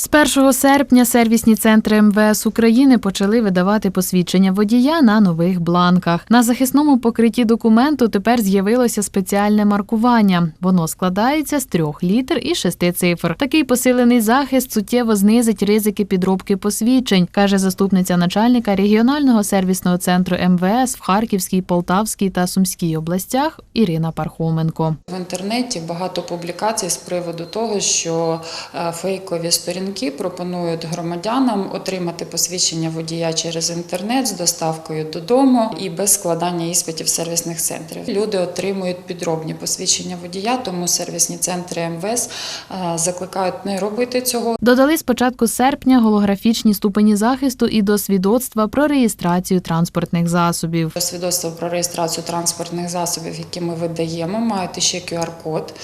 З 1 серпня сервісні центри МВС України почали видавати посвідчення водія на нових бланках. На захисному покритті документу тепер з'явилося спеціальне маркування. Воно складається з трьох літер і шести цифр. Такий посилений захист суттєво знизить ризики підробки посвідчень, каже заступниця начальника регіонального сервісного центру МВС в Харківській, Полтавській та Сумській областях Ірина Пархоменко. В інтернеті багато публікацій з приводу того, що е, фейкові сторінки пропонують громадянам отримати посвідчення водія через інтернет з доставкою додому і без складання іспитів сервісних центрів. Люди отримують підробні посвідчення водія, тому сервісні центри МВС е, закликають не робити цього. Додали з початку серпня голографічні ступені захисту і до свідоцтва про реєстрацію транспортних засобів. Свідоцтво про реєстрацію транспортних засобів, які ми видаємо, мають ще QR-код.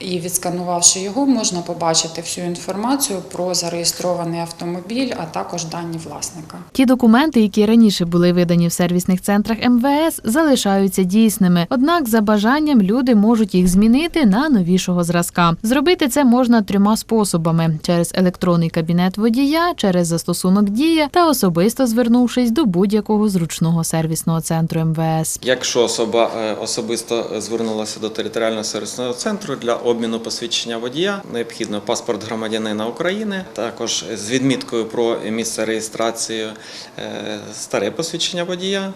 І відсканувавши його, можна побачити всю інформацію про зареєстрований автомобіль, а також дані власника. Ті документи, які раніше були видані в сервісних центрах МВС, залишаються дійсними. Однак, за бажанням люди можуть їх змінити на новішого зразка. Зробити це можна трьома способами: через електронний кабінет водія, через застосунок дія та особисто звернувшись до будь-якого зручного сервісного центру МВС. Якщо особа е, особисто звернулася до територіального сервісного центру для обміну посвідчення водія, необхідно паспорт громадянина України, також з відміткою про місце реєстрації е, старе посвідчення водія.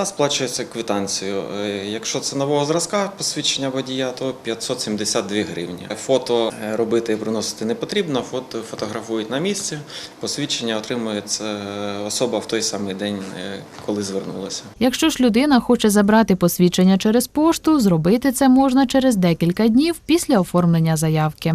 Та сплачується квитанцію. Е, Якщо це нового зразка посвідчення водія, то 572 гривні. Фото е, робити і приносити не потрібно. Фото фотографують на місці. Посвідчення отримує особа в той самий день, е, коли звернулася. Якщо ж людина хоче забрати посвідчення через пошту, зробити це можна через декілька днів після оформлення заявки.